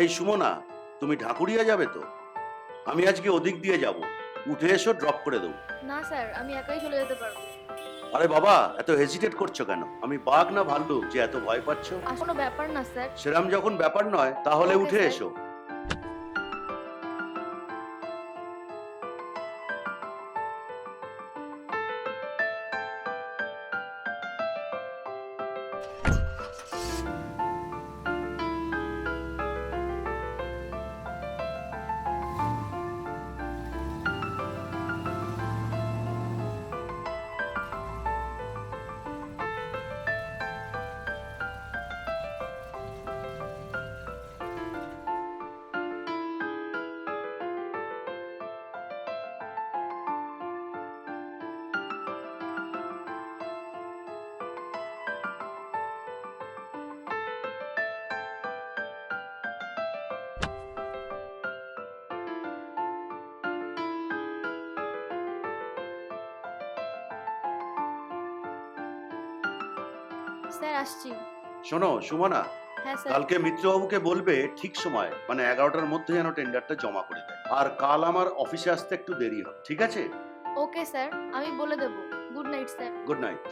এই সুমনা তুমি ঢাকুরিয়া যাবে তো? আমি আজকে ওদিক দিয়ে যাব। উঠে এসো ড্রপ করে দেবো। না স্যার আমি একাই চলে যেতে পারব। আরে বাবা এত হেজিটেট করছ কেন? আমি বাঘ না ভাল্লুক যে এত ভয় পাচ্ছ? কোনো ব্যাপার না স্যার। সেরাম যখন ব্যাপার নয় তাহলে উঠে এসো। স্যার আসছি। শোনো সুমনা হ্যাঁ স্যার। কালকে মিত্রবাবুকে বলবে ঠিক সময় মানে এগারোটার মধ্যে যেন টেন্ডারটা জমা করে দেয়। আর কাল আমার অফিসে আসতে একটু দেরি হবে ঠিক আছে? ওকে স্যার আমি বলে দেব। Good night sir. Good night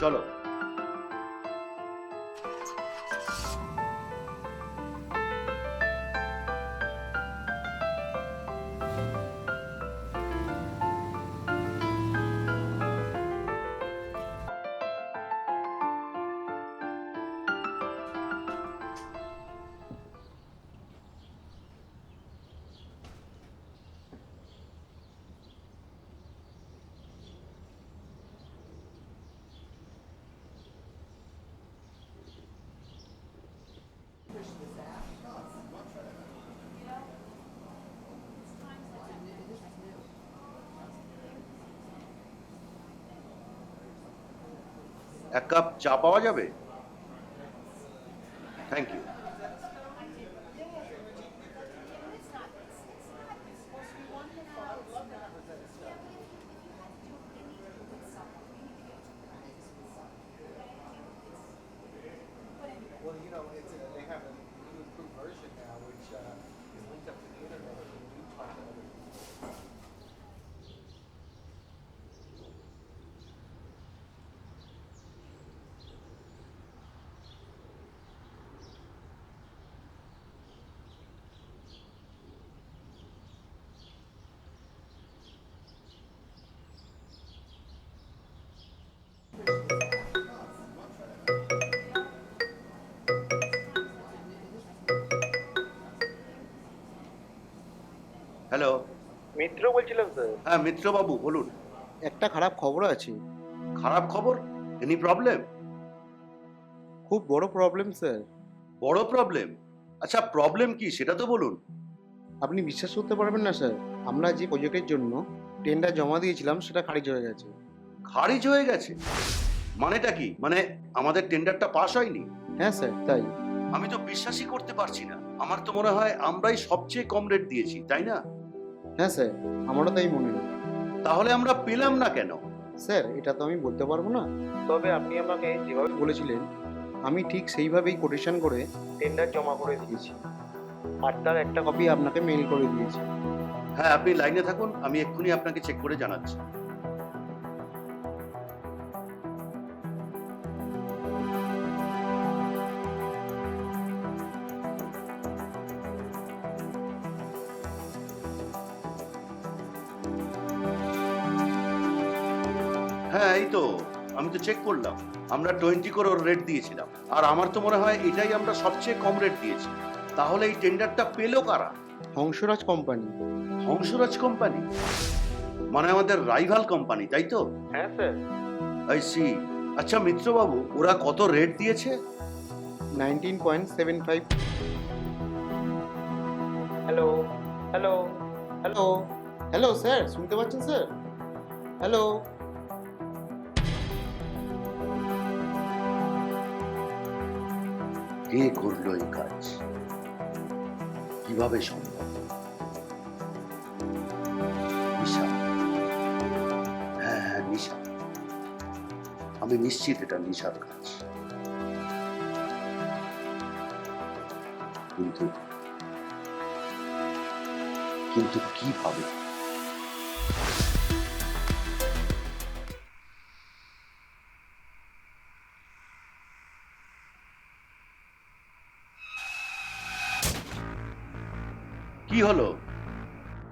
চলো। এক কাপ চা পাওয়া যাবে? হ্যালো মিত্র বলছিলাম স্যার হ্যাঁ মিত্রবাবু বলুন। একটা খারাপ খবর আছে। খারাপ খবর? এনি প্রবলেম খুব বড় প্রবলেম স্যার বড় প্রবলেম আচ্ছা প্রবলেম কি সেটা তো বলুন। আপনি বিশ্বাস করতে পারবেন না স্যার আমরা যে প্রজেক্টের জন্য টেন্ডার জমা দিয়েছিলাম সেটা খারিজ হয়ে গেছে। খারিজ হয়ে গেছে? মানেটা কি? মানে আমাদের টেন্ডারটা পাস হয়নি? হ্যাঁ স্যার তাই। আমি তো বিশ্বাসই করতে পারছি না। আমার তো মনে হয় আমরাই সবচেয়ে কম রেট দিয়েছি তাই না? হ্যাঁ স্যার আমারও তাই মনে হয়। তাহলে আমরা পেলাম না কেন? স্যার এটা তো আমি বলতে পারব না। তবে আপনি আমাকে যেভাবে বলেছিলেন আমি ঠিক সেইভাবেই কোটেশন করে টেন্ডার জমা করে দিয়েছি। আর তার একটা কপি আপনাকে মেইল করে দিয়েছি। হ্যাঁ আপনি লাইনে থাকুন আমি এক্ষুনি আপনাকে চেক করে জানাচ্ছি। হ্যাঁ এই তো। আমি তো চেক করলাম। আমরা টোয়েন্টি করোর রেট দিয়েছিলাম। আর আমার তো মনে হয় এটাই আমরা সবচেয়ে কম রেট দিয়েছি। তাহলে এই টেন্ডারটা পেল কারা? হংসরাজ কোম্পানি হংসরাজ কোম্পানি মানে আমাদের রাইভাল কোম্পানি তাই তো? হ্যাঁ স্যার আই সি আচ্ছা মিত্রবাবু ওরা কত রেট দিয়েছে? Nineteen point seven five hello hello hello hello sir শুনতে পাচ্ছেন স্যার হ্যালো কে করল এই কাজ? কীভাবে সম্ভব? নিশা। হ্যাঁ হ্যাঁ নিশা। আমি নিশ্চিত এটা নিশার কাজ। কিন্তু কিন্তু কীভাবে?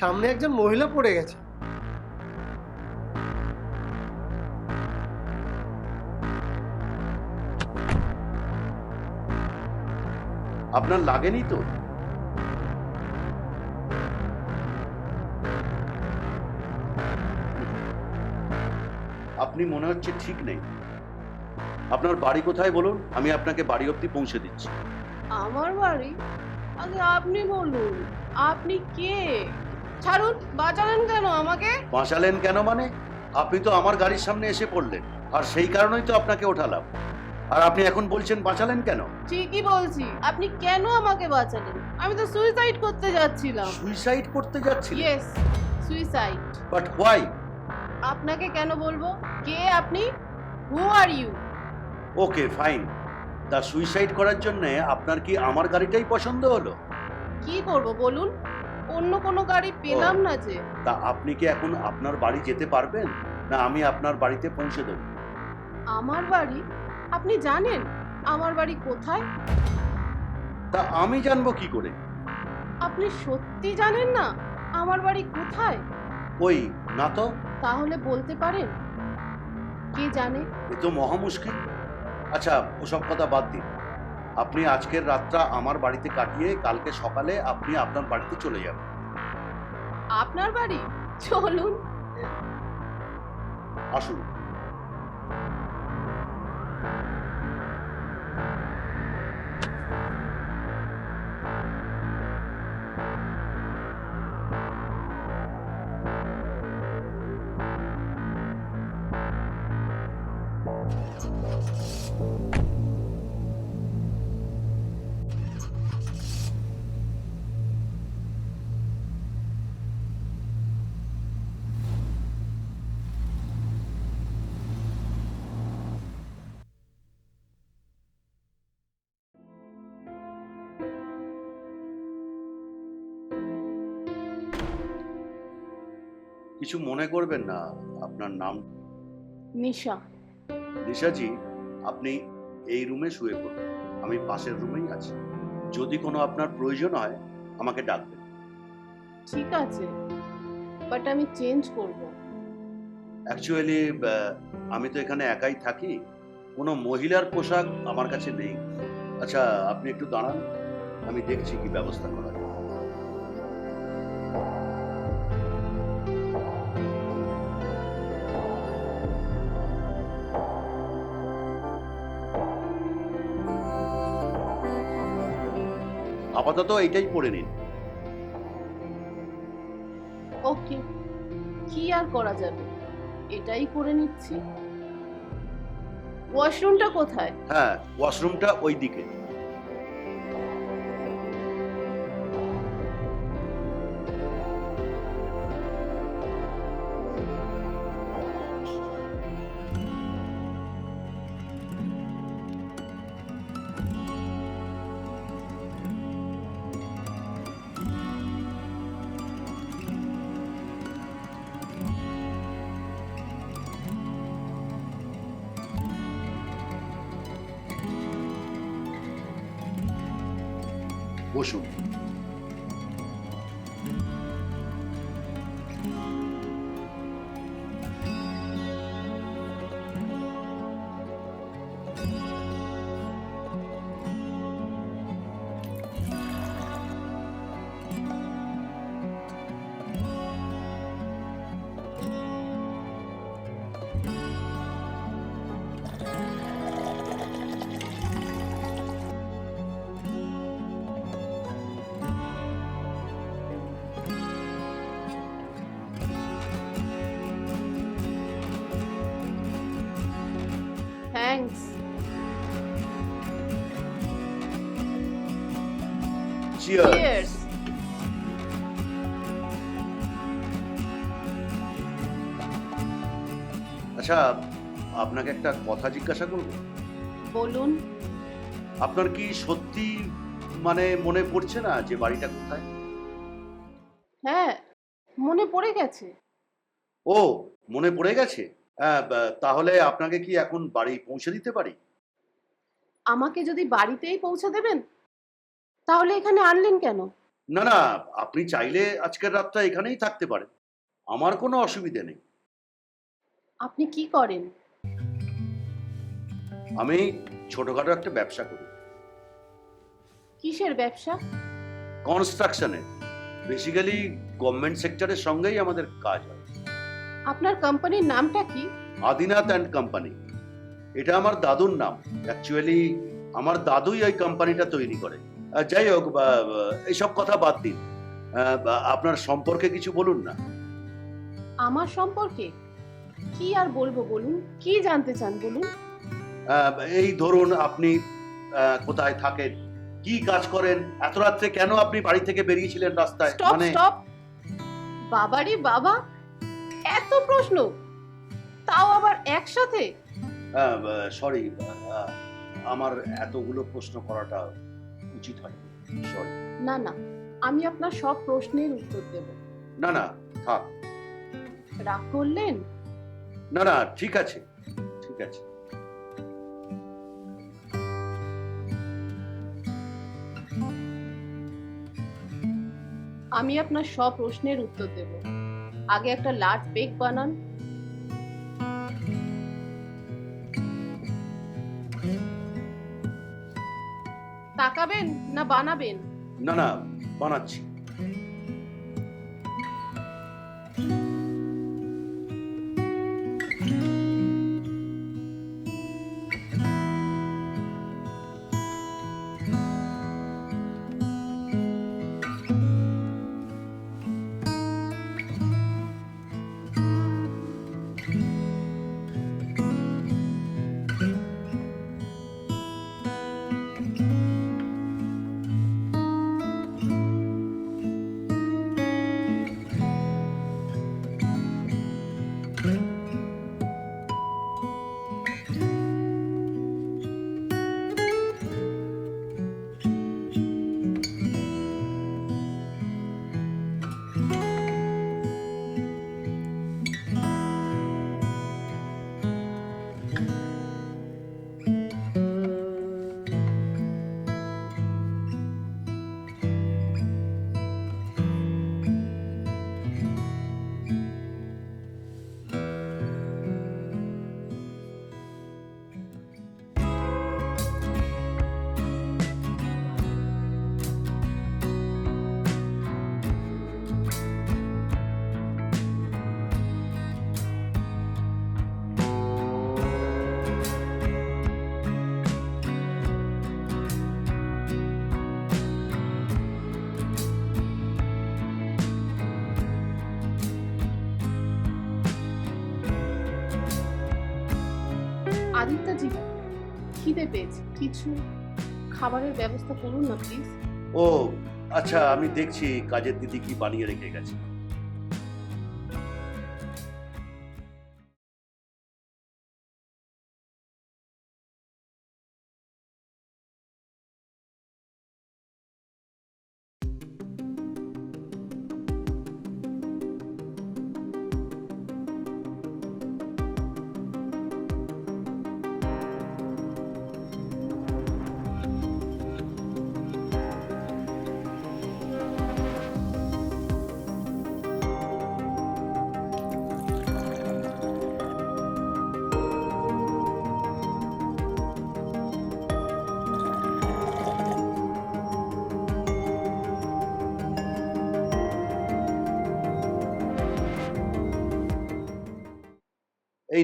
সামনে একজন মহিলা পড়ে গেছে। আপনার লাগেনি তো? আপনি মনে হচ্ছে ঠিক নেই। আপনার বাড়ি কোথায় বলুন? আমি আপনাকে বাড়ি অবধি পৌঁছে দিচ্ছি। আমার বাড়ি? আগে আপনি বলুন আপনি কে? ছাড়ুন বাঁচালেন কেন আমাকে? বাঁচালেন কেন মানে? আপনি তো আমার গাড়ির সামনে এসে পড়লেন আর সেই কারণেই তো আপনাকে ওঠালাম। আর আপনি এখন বলছেন বাঁচালেন কেন? ঠিকই বলছি আপনি কেন আমাকে বাঁচালেন? আমি তো সুইসাইড করতে যাচ্ছিলাম। সুইসাইড করতে যাচ্ছিলেন? ইয়েস সুইসাইড বাট হোয়াই আপনাকে কেন বলব? কে আপনি? Who are you okay fine তা সুইসাইড করার জন্য আপনার কি আমার গাড়িটাই পছন্দ হলো? কি করব বলুন? অন্য কোনো গাড়ি পেলাম না যে। তা আপনি কি এখন আপনার বাড়ি যেতে পারবেন? না আমি আপনার বাড়িতে পৌঁছে দেবো? আমার বাড়ি? আপনি জানেন আমার বাড়ি কোথায়? তা আমি জানব কি করে? আপনি সত্যি জানেন না আমার বাড়ি কোথায়? ওই না তো। তাহলে বলতে পারেন। কে জানে? এ তো মহা মুশকিল। আচ্ছা ওসব কথা বাদ দিন। আপনি আজকের রাতটা আমার বাড়িতে কাটিয়ে কালকে সকালে আপনি আপনার বাড়িতে চলে যাবেন। আপনার বাড়ি? চলুন। আসুন। কিছু মনে করবেন না আপনার নাম? নিশা। নিশাজি আপনি এই রুমে শুয়ে পড়ুন। আমি পাশের রুমেই আছি। যদি কোনো আপনার প্রয়োজন হয় আমাকে ডাকবেন। ঠিক আছে বাট আমি চেঞ্জ করব। অ্যাকচুয়ালি আমি তো এখানে একাই থাকি। কোনো মহিলার পোশাক আমার কাছে নেই। আচ্ছা আপনি একটু দাঁড়ান। আমি দেখছি কি ব্যবস্থা করা আপাতত এইটাই পড়ে নিন। ওকে কি আর করা যাবে? এটাই করে নিচ্ছি। ওয়াশরুমটা কোথায়? হ্যাঁ ওয়াশরুমটা ওই দিকে 我属于。চিয়ার চিয়ার্স আচ্ছা আপনাকে একটা কথা জিজ্ঞাসা করব? বলুন। আপনার কি সত্যি মানে মনে পড়ছে না যে বাড়িটা কোথায়? হ্যাঁ মনে পড়ে গেছে। ও মনে পড়ে গেছে? হ্যাঁ তাহলে আপনাকে কি এখন বাড়ি পৌঁছে দিতে পারি? আমাকে যদি বাড়িতেই পৌঁছে দেবেন তাহলে এখানে আনলেন কেন? না না আপনি চাইলে আজকের রাতটা এখানেই থাকতে পারেন। আমার কোনো অসুবিধে নেই। আপনি কি করেন? আমি ছোটখাটো একটা ব্যবসা করি। কিসের ব্যবসা? কনস্ট্রাকশনের বেসিক্যালি গভর্নমেন্ট সেক্টরের সঙ্গেই আমাদের কাজ হয়। আপনার কোম্পানির নামটা কি? Adinath and company. এটা আমার দাদুর নাম। অ্যাকচুয়ালি আমার দাদুই ওই কোম্পানিটা তৈরি করে। যাই হোক এইসব কথা বাদ দিন। আপনার সম্পর্কে কিছু বলুন না। আমার সম্পর্কে? কি আর বলব বলুন? কি জানতে চান বলুন? এই ধরুন আপনি কোথায় থাকেন? কি কাজ করেন? এত রাত্রে কেন আপনি বাড়ি থেকে বেরিয়েছিলেন রাস্তায়? মানে স্টপ! বাবারে বাবা! এত প্রশ্ন! তাও আবার একসাথে? সরি আমার এতগুলো প্রশ্ন করাটা উচিত হয় সরি না না আমি আপনার সব প্রশ্নের উত্তর দেব। না না থাক। রাগ করলেন? না না ঠিক আছে ঠিক আছে। আমি আপনার সব প্রশ্নের উত্তর দেব। আগে একটা লার্জ বেক বানান তাকাবেন না বানাবেন? না না বানাচ্ছি। পেয়েছে। কিছু খাবারের ব্যবস্থা করুন না প্লিজ ও আচ্ছা আমি দেখছি কাজের দিদি কি বানিয়ে রেখে গেছে। এই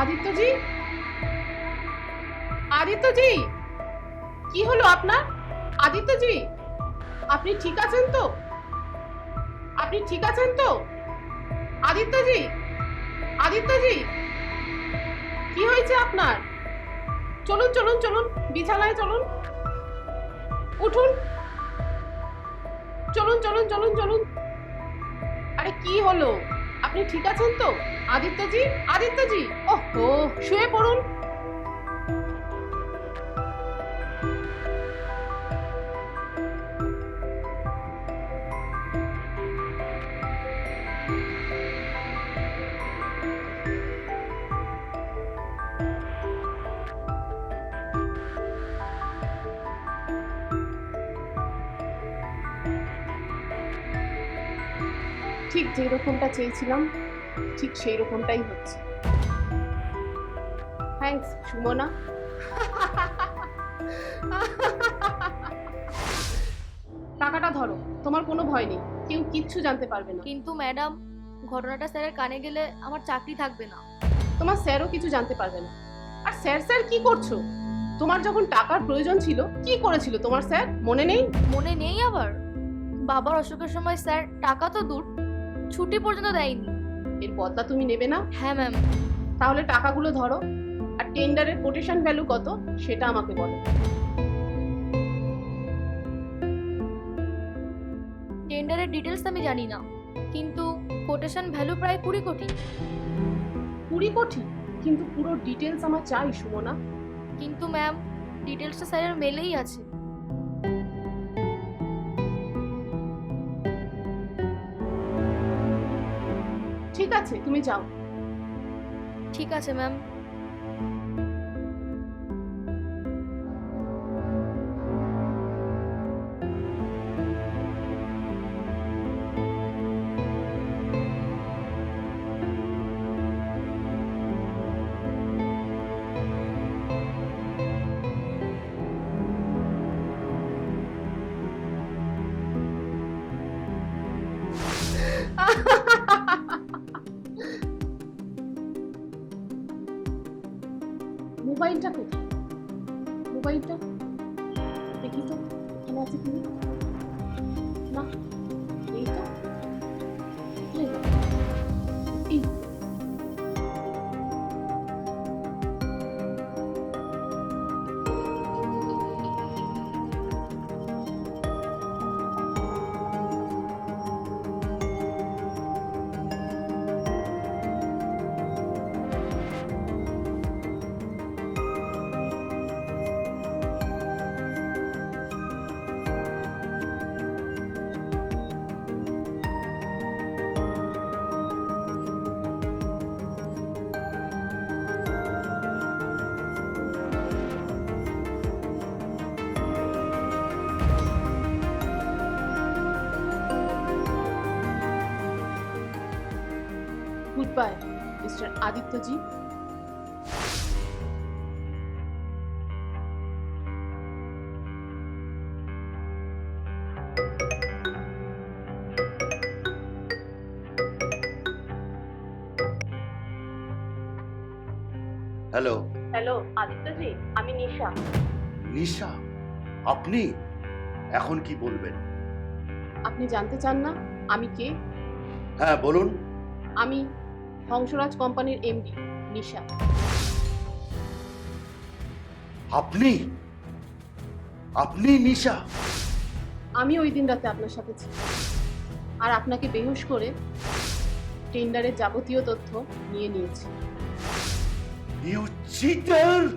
আদিত্যজি? আদিত্যজি? কি হলো আপনার? আদিত্যজি, আপনি ঠিক আছেন তো? আপনি ঠিক আছেন তো? আদিত্যজি আদিত্যজি, কি হয়েছে আপনার? চলুন চলুন চলুন, বিছানায় চলুন। উঠুন। চলুন চলুন চলুন চলুন। আরে কি হলো? আপনি ঠিক আছেন তো? আদিত্যজি আদিত্যজি। ওহো শুয়ে পড়ুন। ঠিক যেই রকমটা চেয়েছিলাম ঠিক সেই রকমটাই হচ্ছে। থ্যাঙ্কস সুমনা। টাকাটা ধরো তোমার কোনো ভয় নেই কেউ কিচ্ছু জানতে পারবে না। কিন্তু ম্যাডাম ঘটনাটা স্যারের কানে গেলে আমার চাকরি থাকবে না। তোমার স্যারও কিছু জানতে পারবে না। আর স্যার স্যার কি করছ? তোমার যখন টাকার প্রয়োজন ছিল কি করেছিল তোমার স্যার? মনে নেই? মনে নেই আবার। বাবার অসুখের সময় স্যার টাকা তো দূর ছুটি পর্যন্ত দেয়নি। এর বদলা তুমি নেবে না? হ্যাঁ ম্যাম তাহলে টাকাগুলো ধরো আর টেন্ডারের কোটেশন ভ্যালু কত সেটা আমাকে বলো। টেন্ডারের ডিটেলস আমি জানি না কিন্তু কোটেশন ভ্যালু প্রায় কুড়ি কোটি। কুড়ি কোটি? কিন্তু পুরো ডিটেলস আমার চাই সুমনা। কিন্তু ম্যাম ডিটেলসটা স্যারের মেলেই আছে। আছে তুমি যাও। ঠিক আছে ma'am Adityaji. Hello. Hello Adityaji আমি নিশা। নিশা? আপনি? এখন কি বলবেন? আপনি জানতে চান না আমি কে? হ্যাঁ বলুন। আমি হংসরাজ কোম্পানির এমডি নিশা। আপনি? আপনি নিশা? আমি ওই দিন রাতে আপনার সাথে ছিলাম। আর আপনাকে বেহুশ করে টেন্ডারের যাবতীয় তথ্য নিয়ে নিয়েছি। You cheater